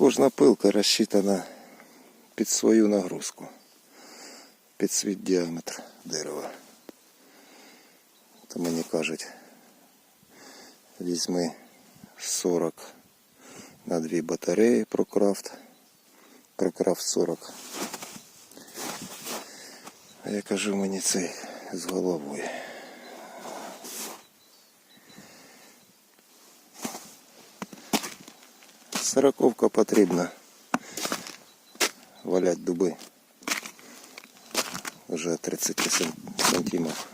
Кожна пилка розчитана під свою нагрузку, під свій діаметр дерева. То мені кажуть, візьми 40 на дві батареї прокрафт. Прокрафт 40. А я кажу мені цей з головою. Сороковка потрібна. Валять дуби. Вже 30 см- сантимів.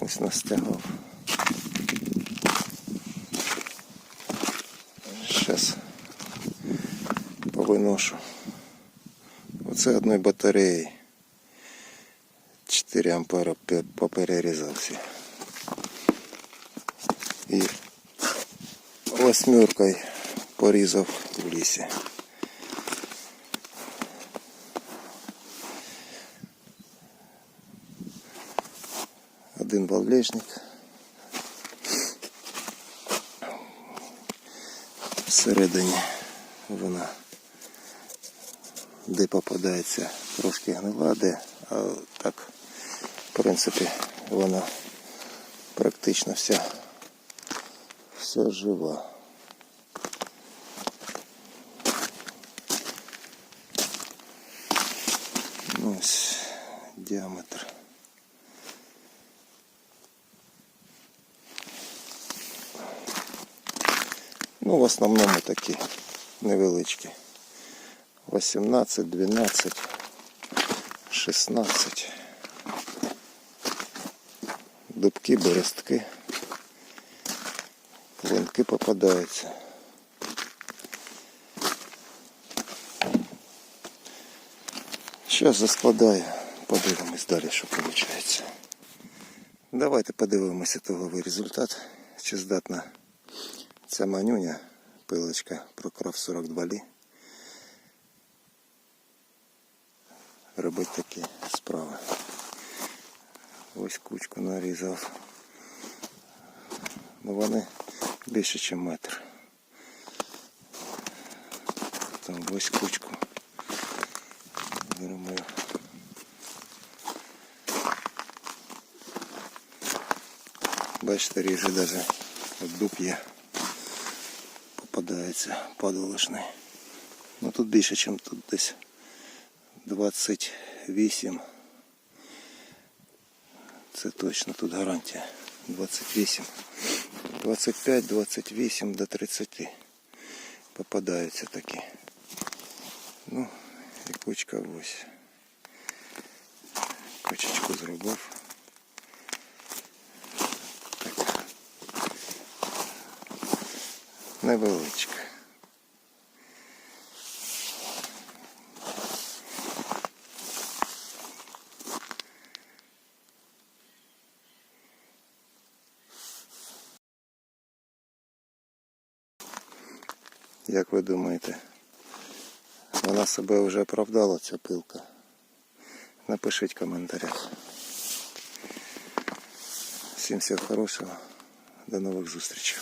Ось настягав. Зараз повиношу. Оце одної батареї. 4 ампера пе- поперерізав всі. І восьмеркою порізав в лісі. Один валежник. Всередині вона де попадається трошки гнила, де, а так, в принципі, вона практично вся, вся жива. Ну, ось діаметр. Ну, в основному такі невеличкі. 18, 12, 16. Дубки, берестки. Клинки попадаються. Зараз заскладаю, подивимось далі, що виходить. Давайте подивимося ітоговий результат. Чи здатна ця манюня, пилочка Прокраф 42 лі. Робити такі справи. Ось кучку нарізав. Ну вони більше, ніж метр. Там ось кучку. Беремо. Бачите, ріже даже дуб є. Попадається падалишний. Ну тут більше, ніж тут десь 28. Це точно тут гарантія. 28. 25, 28 до 30 попадаються такі. Ну, кучка ось. Кучечку зробив. Невеличка. Як ви думаєте, вона себе вже оправдала, ця пилка? Напишіть в коментарях. Всім всього хорошого. До нових зустрічей.